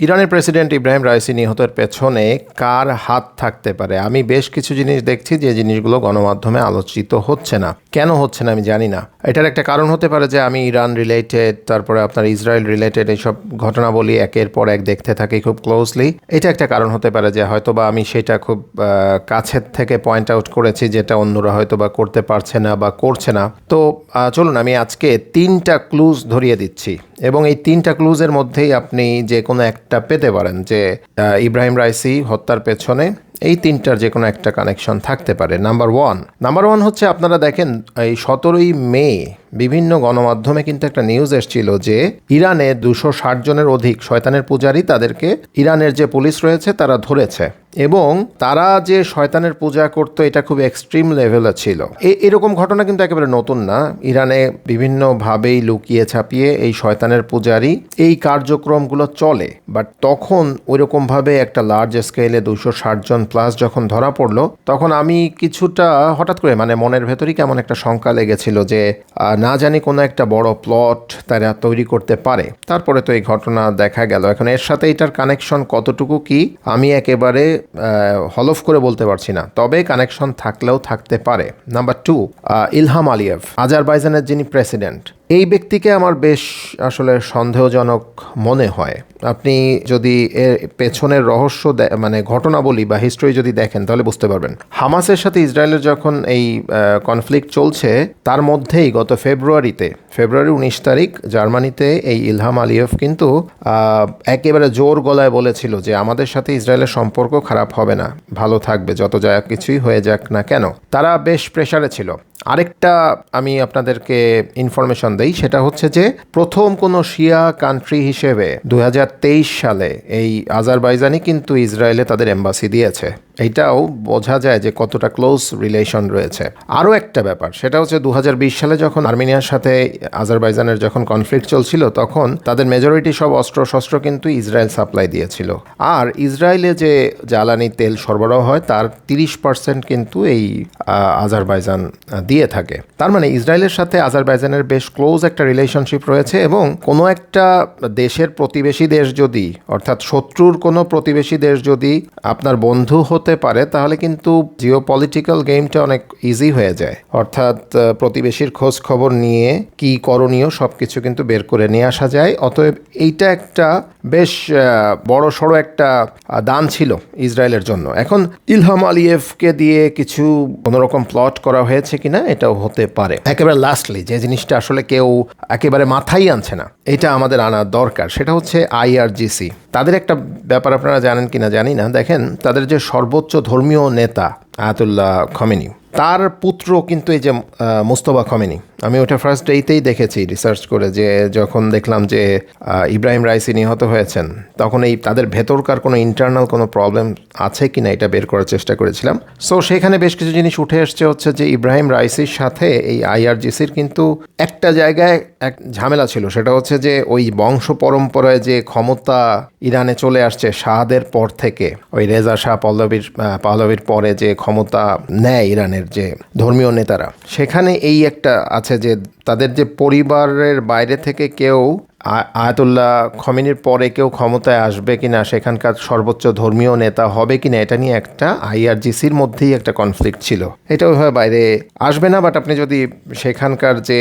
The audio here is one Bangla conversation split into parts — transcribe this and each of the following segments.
ইরানের প্রেসিডেন্ট ইব্রাহিম রাইসি নিহতের পেছনে কার হাত থাকতে পারে? আমি বেশ কিছু জিনিস দেখছি যে জিনিসগুলো গণমাধ্যমে আলোচিত হচ্ছে না। কেন হচ্ছে না আমি জানি না। এটার একটা কারণ হতে পারে যে আমি ইরান রিলেটেড তারপরে আপনার ইসরায়েল রিলেটেড এইসব ঘটনাবলী একের পর এক দেখতে থাকি খুব ক্লোজলি এটা একটা কারণ হতে পারে যে হয়তো বা আমি সেটা খুব কাছের থেকে পয়েন্ট আউট করেছি যেটা অন্যরা হয়তো বা করতে পারছে না বা করছে না। তো চলুন আমি আজকে তিনটা ক্লুজ ধরিয়ে দিচ্ছি। এবং এই তিনটা ক্লুজের মধ্যেই আপনি যে কোনো একটা পেতে পারেন যে ইব্রাহিম রাইসি হত্যার পেছনে এই তিনটার যে কোনো একটা কানেকশন থাকতে পারে। নাম্বার ওয়ান নাম্বার ওয়ান হচ্ছে আপনারা দেখেন, এই সতেরোই মে বিভিন্ন গণমাধ্যমে কিন্তু একটা নিউজ এসেছিল যে, ইরানে দুশো ষাট জনের অধিক শয়তানের পূজারী তাদেরকে ইরানের যে পুলিশ রয়েছে তারা ধরেছে। এবং তারা যে শয়তানের পূজা করতো, এটা খুব এক্সট্রিম লেভেলে ছিল। এরকম ঘটনা কিন্তু একেবারে নতুন না। ইরানে বিভিন্নভাবেই লুকিয়ে ছাপিয়ে এই শয়তানের পূজারী এই কার্যক্রমগুলো চলে। বাট তখন ওইরকমভাবে একটা লার্জ স্কেলে দুশো জন প্লাস যখন ধরা পড়ল, তখন আমি কিছুটা হঠাৎ করে মানে মনের ভেতরই কেমন একটা শঙ্কা লেগেছিল যে না জানি কোনো একটা বড় প্লট তারা তৈরি করতে পারে। তারপরে তো এই ঘটনা দেখা গেল। এখন এর সাথে এটার কানেকশন কতটুকু কি, আমি একেবারে হলফ করে বলতে পারছি না। তবে কানেকশন থাকলেও থাকতে পারে। নাম্বার টু ইলহাম আলিয়েভ, আজারবাইজানের যিনি প্রেসিডেন্ট এই ব্যক্তিকে আমার বেশ আসলে সন্দেহজনক মনে হয়। আপনি যদি এর পেছনের রহস্য মানে ঘটনা বলি বা হিস্ট্রি যদি দেখেন, তাহলে বুঝতে পারবেন। হামাসের সাথে ইসরায়েলের যখন এই কনফ্লিক্ট চলছে, তার মধ্যেই গত ফেব্রুয়ারিতে, ফেব্রুয়ারি উনিশ তারিখ জার্মানিতে এই ইলহাম আলিয়েভ কিন্তু একেবারে জোর গলায় বলেছিল যে আমাদের সাথে ইসরায়েলের সম্পর্ক খারাপ হবে না, ভালো থাকবে, যত যা কিছুই হয়ে যাক না কেন। তারা বেশ প্রেসারে ছিল। আরেকটা আমি আপনাদেরকে ইনফরমেশন দেই, সেটা হচ্ছে যে প্রথম কোনো শিয়া কান্ট্রি হিসেবে দুই হাজার তেইশ সালে এই আজারবাইজানি কিন্তু ইসরায়েলে তাদের এম্বাসি দিয়েছে। এইটাও বোঝা যায় যে কতটা ক্লোজ রিলেশন রয়েছে। আরও একটা ব্যাপার, সেটা হচ্ছে দু হাজার বিশ সালে যখন আর্মেনিয়ার সাথে আজারবাইজানের যখন কনফ্লিক্ট চলছিল, তখন তাদের মেজরিটি সব অস্ত্র শস্ত্র কিন্তু ইসরায়েল সাপ্লাই দিয়েছিল। আর ইসরায়েলে যে জ্বালানি তেল সরবরাহ হয়, তার তিরিশ পার্সেন্ট কিন্তু এই আজারবাইজান দিয়ে থাকে। তার মানে ইসরায়েলের সাথে আজারবাইজানের বেশ ক্লোজ একটা রিলেশনশিপ রয়েছে এবং কোনো একটা দেশের প্রতিবেশী দেশ যদি, অর্থাৎ শত্রুর কোনো প্রতিবেশী দেশ যদি আপনার বন্ধু হতে পারে, তাহলে কিন্তু জিও পলিটিক্যাল গেমটা অনেক ইজি হয়ে যায়। অর্থাৎ প্রতিবেশীর খোঁজ খবর নিয়ে কি করণীয় সব কিছু কিন্তু বের করে নিয়ে আসা যায়। অতএব এইটা একটা বেশ বড় সড়ো একটা দান ছিল ইসরায়েলের জন্য। এখন ইলহাম আলিয়েভকে দিয়ে কিছু কোনোরকম প্লট করা হয়েছে কিনা, এটাও হতে পারে। একেবারে লাস্টলি যে জিনিসটা আসলে কেউ একেবারে মাথায় আনছে না, এটা আমাদের আনা দরকার, সেটা হচ্ছে আইআরজিসি তাদের একটা ব্যাপার আপনারা জানেন কিনা জানি না। দেখেন, তাদের যে সর্বোচ্চ ধর্মীয় নেতা আয়াতুল্লাহ খমেনি। তার পুত্র কিন্তু এই যে মোস্তফা খমেনি। আমি ওটা ফার্স্ট ডেইতেই দেখেছি রিসার্চ করে যে যখন দেখলাম যে ইব্রাহিম রাইসি নিহত হয়েছেন, তখন এই তাদের ভেতরকার কোনো ইন্টারনাল কোনো প্রবলেম আছে কি না এটা বের করার চেষ্টা করেছিলাম। সো সেখানে বেশ কিছু জিনিস উঠে এসছে হচ্ছে যে, ইব্রাহিম রাইসির সাথে এই আইআরজিসির কিন্তু একটা জায়গায় এক ঝামেলা ছিল। সেটা হচ্ছে যে, ওই বংশ পরম্পরায় যে ক্ষমতা ইরানে চলে আসছে শাহাদের পর থেকে, ওই রেজা শাহ পল্লবীর পাহলবীর পরে যে ক্ষমতা নেয় ইরানের যে ধর্মীয় নেতারা, সেখানে এই একটা আছে। যে তাদের যে পরিবারের বাইরে থেকে কেউ আয়াতুল্লাহ খমিনির পরে কেউ ক্ষমতায় আসবে কিনা, সেখানকার সর্বোচ্চ ধর্মীয় নেতা হবে কিনা, এটা নিয়ে একটা আইআরজিসির মধ্যেই একটা কনফ্লিক্ট ছিল। এটা ওইভাবে বাইরে আসবে না বাট আপনি যদি সেখানকার যে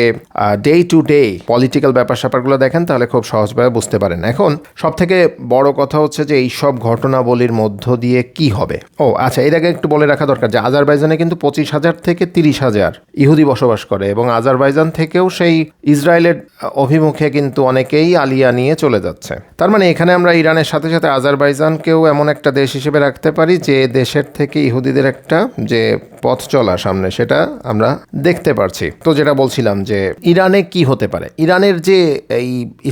ডে টু ডে পলিটিক্যাল ব্যাপার স্যাপারগুলো দেখেন, তাহলে খুব সহজভাবে বুঝতে পারেন। এখন সব থেকে বড় কথা হচ্ছে যে, এই সব ঘটনাবলীর মধ্য দিয়ে কি হবে? ও আচ্ছা এর আগে একটু বলে রাখা দরকার যে, আজারবাইজানে কিন্তু পঁচিশ হাজার থেকে তিরিশ হাজার ইহুদি বসবাস করে এবং আজারবাইজান থেকেও সেই ইসরায়েলের অভিমুখে কিন্তু অনেকেই আলিয়া নিয়ে চলে যাচ্ছে। তার মানে এখানে আমরা ইরানের সাথে সাথে আজারবাইজানকেও এমন একটা দেশ হিসেবে রাখতে পারি, যে দেশের থেকে ইহুদিদের একটা যে পথ চলা সামনে, সেটা আমরা দেখতে পারছি। তো যেটা বলছিলাম যে ইরানে কি হতে পারে? ইরানের যে এই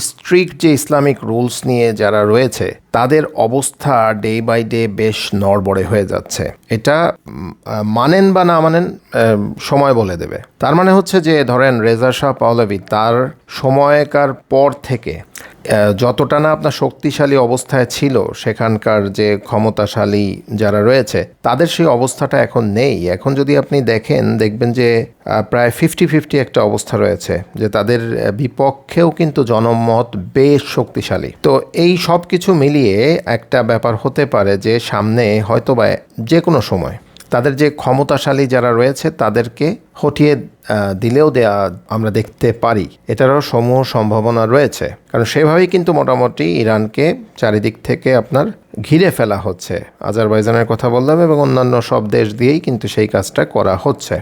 স্ট্রিক্ট যে ইসলামিক রুলস নিয়ে যারা রয়েছে তাদের অবস্থা ডে বাই ডে বেশ নড়বড়ে হয়ে যাচ্ছে। এটা মানেন বা না মানেন সময় বলে দেবে। তার মানে হচ্ছে যে, ধরেন রেজা শাহ পাহলভি তার সময়কার পর থেকে যতটা না আপনার শক্তিশালী অবস্থায় ছিল, সেখানকার যে ক্ষমতাশালী যারা রয়েছে, তাদের সেই অবস্থাটা এখন নেই। এখন যদি আপনি দেখেন, দেখবেন যে প্রায় ফিফটি ফিফটি একটা অবস্থা রয়েছে, যে তাদের বিপক্ষেও কিন্তু জনমত বেশ শক্তিশালী। তো এই সব কিছু মিলিয়ে একটা ব্যাপার হতে পারে যে, সামনে হয়তো বা যে কোনো সময় তাদের যে ক্ষমতাশালী যারা রয়েছে, তাদেরকে হটিয়ে দিলেও দেয়া আমরা দেখতে পারি। এটারও সমূহ সম্ভাবনা রয়েছে। কারণ সেভাবেই কিন্তু মোটামুটি ইরানকে চারিদিক থেকে আপনার ঘিরে ফেলা হচ্ছে। আজারবাইজানের কথা বললাম এবং অন্যান্য সব দেশ দিয়েই কিন্তু সেই কাজটা করা হচ্ছে।